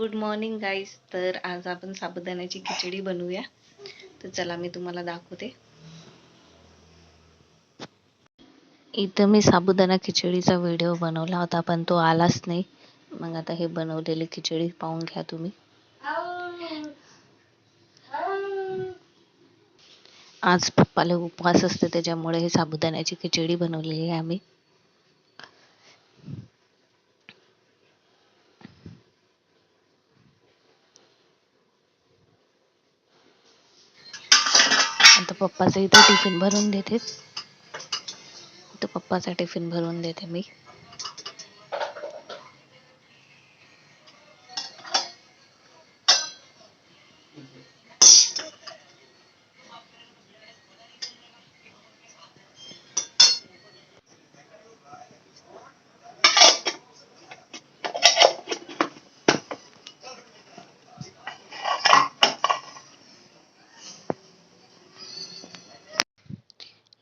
Good morning guys तर आज आपण साबुदाण्याची खिचडी बनवूया. तर चला मी तुम्हाला दाखवते. इथं मी साबुदाणा खिचडीचा व्हिडिओ बनवला होता पण तो आलाच नाही. मग आता हे बनवलेली खिचडी पाहून घ्या तुम्ही. आज पप्पाला उपवास असते त्याच्यामुळे हे साबुदाण्याची खिचडी बनवलेली आहे आम्ही. पप्पाचा इथं टिफिन भरून देते. तर पप्पाचा टिफिन भरून देते मी.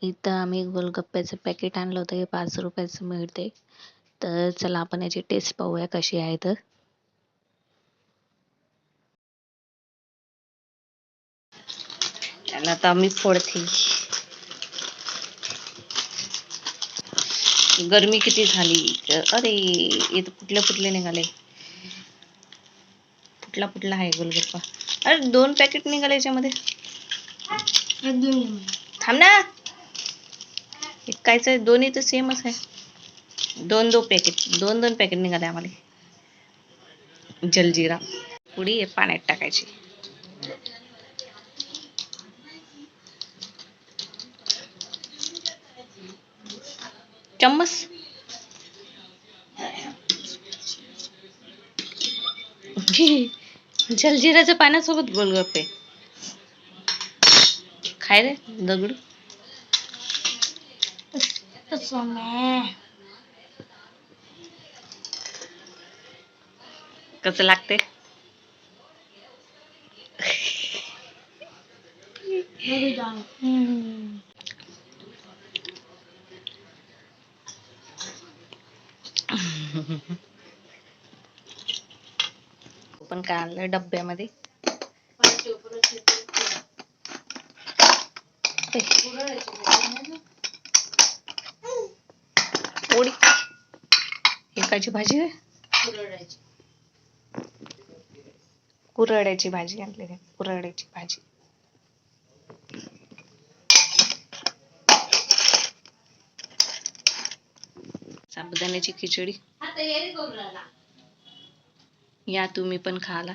इथं आम्ही गोलगप्प्याचं पॅकेट आणलं होतं हे पाच रुपयाचं मिळते तर चला आपण याची टेस्ट पाहूया कशी आहे तर. त्याला आता आम्ही फोडते. गरमी किती झाली अरे इथं फुटले फुटले निघाले. फुटला फुटला आहे गोलगप्पा. अरे दोन पॅकेट निघाले याच्यामध्ये. थांब ना. कायचं दोन्ही तर सेमच आहे. दोन दोन पॅकेट दोन दोन पॅकेट निघाले आम्हाला. जलजिरा पुडी आहे पाण्यात टाकायची. चम्मच. जलजिराच्या पाण्यासोबत गोलगप्पे. खाय रे दगडू. कसं लागते? पण काय आणलं डब्यामध्ये? एकाची भाजी कुरड्याची भाजी आणलेली आहे कुरड्याची भाजी. साबुदाण्याची खिचडी. या तुम्ही पण खाला.